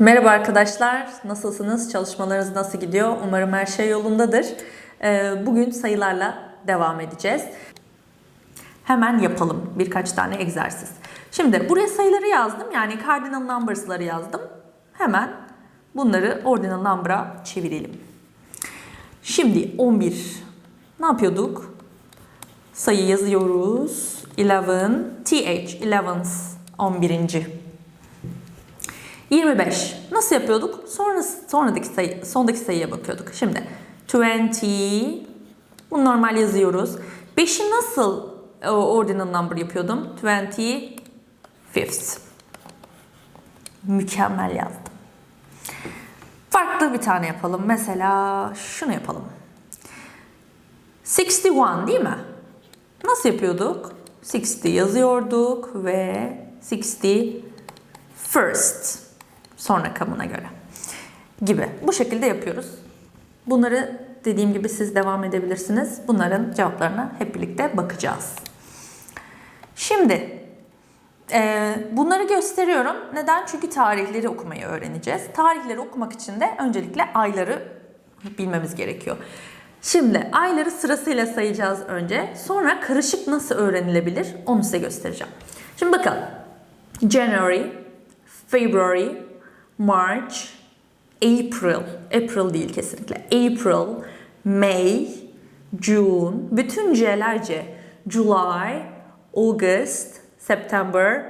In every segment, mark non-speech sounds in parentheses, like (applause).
Merhaba arkadaşlar, nasılsınız? Çalışmalarınız nasıl gidiyor? Umarım her şey yolundadır. Ee, Bugün sayılarla devam edeceğiz. Hemen yapalım birkaç tane egzersiz. Şimdi buraya sayıları yazdım, yani cardinal numbers'ları yazdım. Hemen bunları ordinal number'a çevirelim. Şimdi 11. Ne yapıyorduk? Sayı yazıyoruz. 11, th, 11, 11. 25. Nasıl yapıyorduk? Sonra sonraki sayı, sondaki sayıya bakıyorduk. Şimdi 20. Bunu normal yazıyoruz. 5'i nasıl e, ordinal number yapıyordum? 25th. Mükemmel yazdım. Farklı bir tane yapalım. Mesela şunu yapalım. 61 değil mi? Nasıl yapıyorduk? 60 yazıyorduk ve 60 first sonra kamına göre gibi. Bu şekilde yapıyoruz. Bunları dediğim gibi siz devam edebilirsiniz. Bunların cevaplarına hep birlikte bakacağız. Şimdi e, bunları gösteriyorum. Neden? Çünkü tarihleri okumayı öğreneceğiz. Tarihleri okumak için de öncelikle ayları bilmemiz gerekiyor. Şimdi ayları sırasıyla sayacağız önce. Sonra karışık nasıl öğrenilebilir onu size göstereceğim. Şimdi bakalım. January, February, March, April, April değil kesinlikle, April, May, June, bütün C'ler C, July, August, September,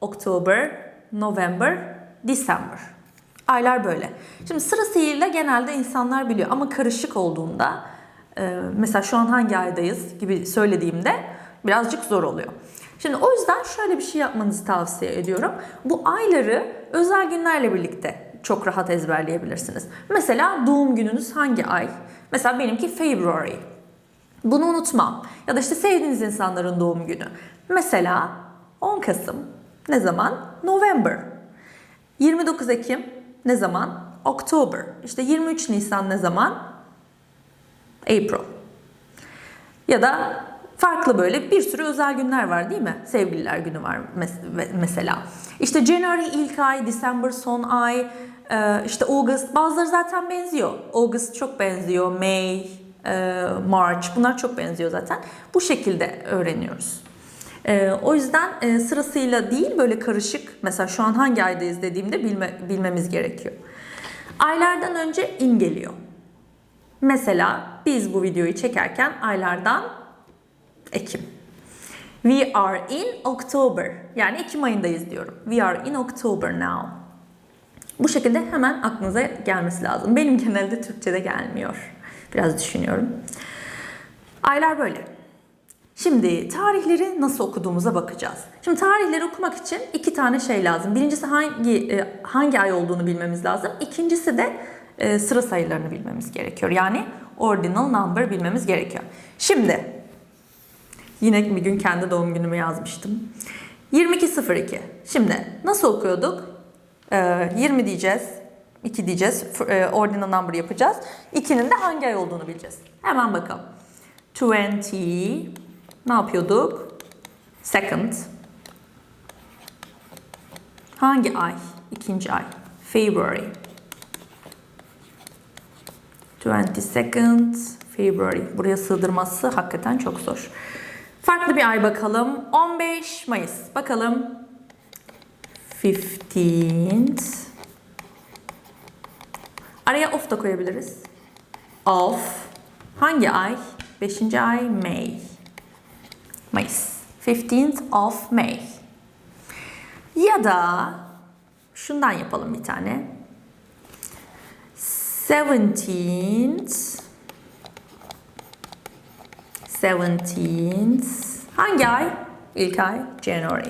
October, November, December. Aylar böyle. Şimdi sırasıyla genelde insanlar biliyor ama karışık olduğunda mesela şu an hangi aydayız gibi söylediğimde birazcık zor oluyor. Şimdi o yüzden şöyle bir şey yapmanızı tavsiye ediyorum. Bu ayları özel günlerle birlikte çok rahat ezberleyebilirsiniz. Mesela doğum gününüz hangi ay? Mesela benimki February. Bunu unutmam. Ya da işte sevdiğiniz insanların doğum günü. Mesela 10 Kasım ne zaman? November. 29 Ekim ne zaman? October. İşte 23 Nisan ne zaman? April. Ya da farklı böyle bir sürü özel günler var değil mi? Sevgililer günü var mes- mesela. İşte January ilk ay, December son ay, e, işte August bazıları zaten benziyor. August çok benziyor, May, e, March bunlar çok benziyor zaten. Bu şekilde öğreniyoruz. E, o yüzden sırasıyla değil böyle karışık mesela şu an hangi aydayız dediğimde bilme, bilmemiz gerekiyor. Aylardan önce in geliyor. Mesela biz bu videoyu çekerken aylardan Ekim. We are in October. Yani Ekim ayındayız diyorum. We are in October now. Bu şekilde hemen aklınıza gelmesi lazım. Benim genelde Türkçe'de gelmiyor. Biraz düşünüyorum. Aylar böyle. Şimdi tarihleri nasıl okuduğumuza bakacağız. Şimdi tarihleri okumak için iki tane şey lazım. Birincisi hangi e, hangi ay olduğunu bilmemiz lazım. İkincisi de e, sıra sayılarını bilmemiz gerekiyor. Yani ordinal number bilmemiz gerekiyor. Şimdi yine bir gün kendi doğum günümü yazmıştım. 2202. Şimdi nasıl okuyorduk? E, 20 diyeceğiz. 2 diyeceğiz. E, ordinal number yapacağız. 2'nin de hangi ay olduğunu bileceğiz. Hemen bakalım. 20 ne yapıyorduk? Second. Hangi ay? İkinci ay. February. 22nd February. Buraya sığdırması hakikaten çok zor. Farklı bir ay bakalım. 15 Mayıs. Bakalım. 15th. Araya off da koyabiliriz. Off. Hangi ay? 5. ay May. Mayıs. 15th of May. Ya da şundan yapalım bir tane. 17th 17th Hangi ay? İlk ay January.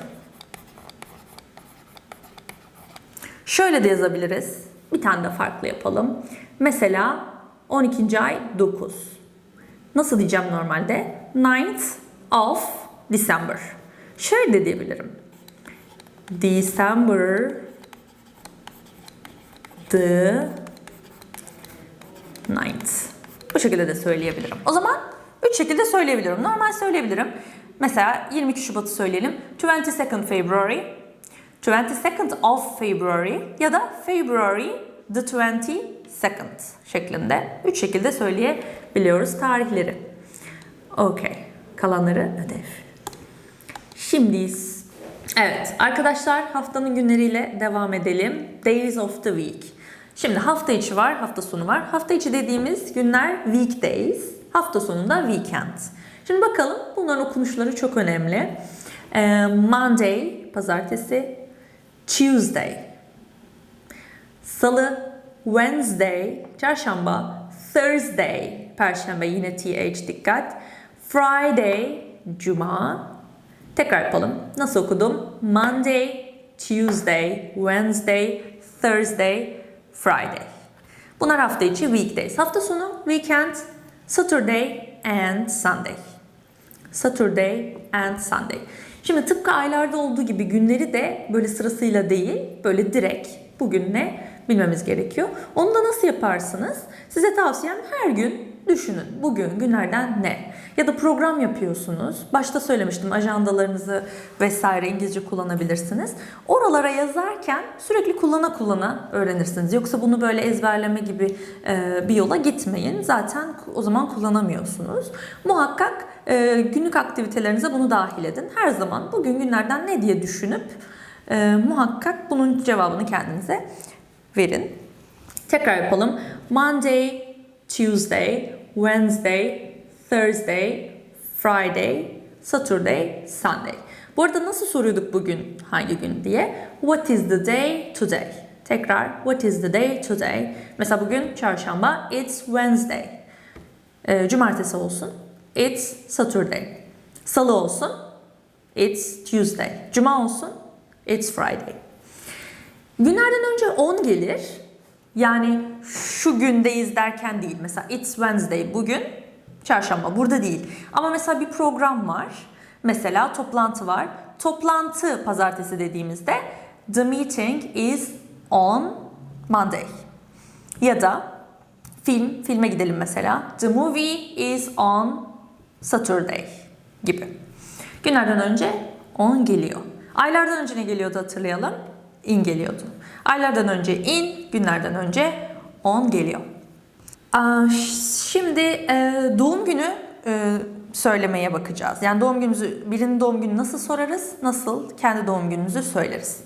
Şöyle de yazabiliriz. Bir tane de farklı yapalım. Mesela 12. ay 9. Nasıl diyeceğim normalde? 9th of December. Şöyle de diyebilirim. December the 9th. Bu şekilde de söyleyebilirim. O zaman üç şekilde söyleyebilirim. Normal söyleyebilirim. Mesela 22 Şubat'ı söyleyelim. 22nd February, 22nd of February ya da February the 22nd şeklinde. Üç şekilde söyleyebiliyoruz tarihleri. Okey. Kalanları ödev. Şimdi evet arkadaşlar haftanın günleriyle devam edelim. Days of the week. Şimdi hafta içi var, hafta sonu var. Hafta içi dediğimiz günler weekdays, hafta sonunda weekend. Şimdi bakalım bunların okunuşları çok önemli. Ee, Monday, pazartesi. Tuesday, Salı, Wednesday, çarşamba, Thursday, perşembe yine TH dikkat. Friday, cuma. Tekrar yapalım. Nasıl okudum? Monday, Tuesday, Wednesday, Thursday, Friday. Bunlar hafta içi weekdays. Hafta sonu weekend, Saturday and Sunday. Saturday and Sunday. Şimdi tıpkı aylarda olduğu gibi günleri de böyle sırasıyla değil, böyle direkt bugün ne bilmemiz gerekiyor. Onu da nasıl yaparsınız? Size tavsiyem her gün düşünün. Bugün günlerden ne? Ya da program yapıyorsunuz. Başta söylemiştim ajandalarınızı vesaire İngilizce kullanabilirsiniz. Oralara yazarken sürekli kullana kullana öğrenirsiniz. Yoksa bunu böyle ezberleme gibi e, bir yola gitmeyin. Zaten o zaman kullanamıyorsunuz. Muhakkak e, günlük aktivitelerinize bunu dahil edin. Her zaman bugün günlerden ne diye düşünüp e, muhakkak bunun cevabını kendinize verin. Tekrar yapalım. Monday, Tuesday, Wednesday, Thursday, Friday, Saturday, Sunday. Bu arada nasıl soruyorduk bugün hangi gün diye? What is the day today? Tekrar what is the day today? Mesela bugün çarşamba it's Wednesday. Ee, cumartesi olsun it's Saturday. Salı olsun it's Tuesday. Cuma olsun it's Friday. Günlerden önce 10 gelir. Yani şu gündeyiz derken değil. Mesela it's Wednesday bugün, çarşamba burada değil. Ama mesela bir program var. Mesela toplantı var. Toplantı pazartesi dediğimizde the meeting is on Monday. Ya da film, filme gidelim mesela. The movie is on Saturday gibi. Günlerden önce 10 geliyor. Aylardan önce ne geliyordu hatırlayalım. In geliyordu. Aylardan önce in, günlerden önce 10 geliyor. Şimdi e, doğum günü e, söylemeye bakacağız. Yani doğum günümüzü, birinin doğum günü nasıl sorarız, nasıl kendi doğum günümüzü söyleriz.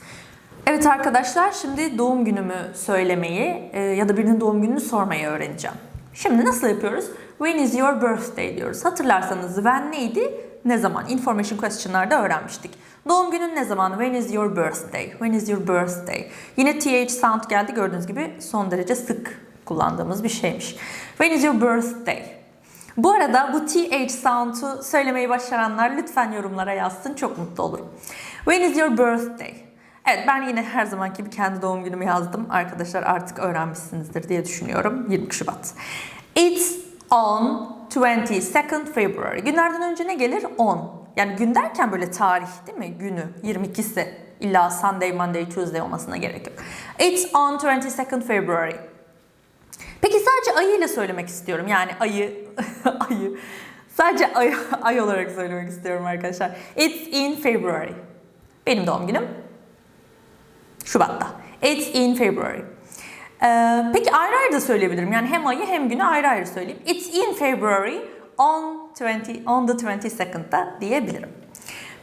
Evet arkadaşlar şimdi doğum günümü söylemeyi e, ya da birinin doğum gününü sormayı öğreneceğim. Şimdi nasıl yapıyoruz? When is your birthday diyoruz. Hatırlarsanız when neydi? Ne zaman? Information question'larda öğrenmiştik. Doğum günün ne zaman? When is your birthday? When is your birthday? Yine th sound geldi gördüğünüz gibi son derece sık kullandığımız bir şeymiş. When is your birthday? Bu arada bu th sound'u söylemeyi başaranlar lütfen yorumlara yazsın. Çok mutlu olurum. When is your birthday? Evet ben yine her zamanki gibi kendi doğum günümü yazdım. Arkadaşlar artık öğrenmişsinizdir diye düşünüyorum. 20 Şubat. It's on 22nd February. Günlerden önce ne gelir? 10. Yani gün derken böyle tarih değil mi? Günü 22'si. İlla Sunday, Monday, Tuesday olmasına gerek yok. It's on 22nd February. Peki sadece ayıyla söylemek istiyorum. Yani ayı, (laughs) ayı. Sadece ay, ay olarak söylemek istiyorum arkadaşlar. It's in February. Benim doğum günüm Şubat'ta. It's in February. Ee, peki ayrı ayrı da söyleyebilirim. Yani hem ayı hem günü ayrı ayrı söyleyeyim. It's in February on 20 on the 22nd'da diyebilirim.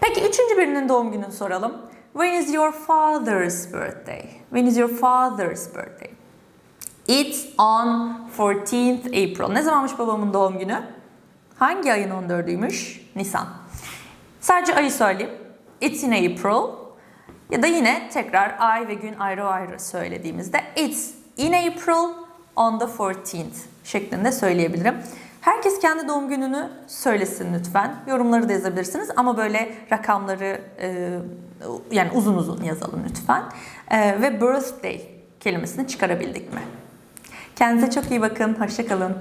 Peki üçüncü birinin doğum gününü soralım. When is your father's birthday? When is your father's birthday? It's on 14th April. Ne zamanmış babamın doğum günü? Hangi ayın 14'üymüş? Nisan. Sadece ayı söyleyeyim. It's in April. Ya da yine tekrar ay ve gün ayrı ayrı söylediğimizde it's in April on the 14th şeklinde söyleyebilirim. Herkes kendi doğum gününü söylesin lütfen. Yorumları da yazabilirsiniz ama böyle rakamları e, yani uzun uzun yazalım lütfen. E, ve birthday kelimesini çıkarabildik mi? Kendinize çok iyi bakın. Hoşçakalın.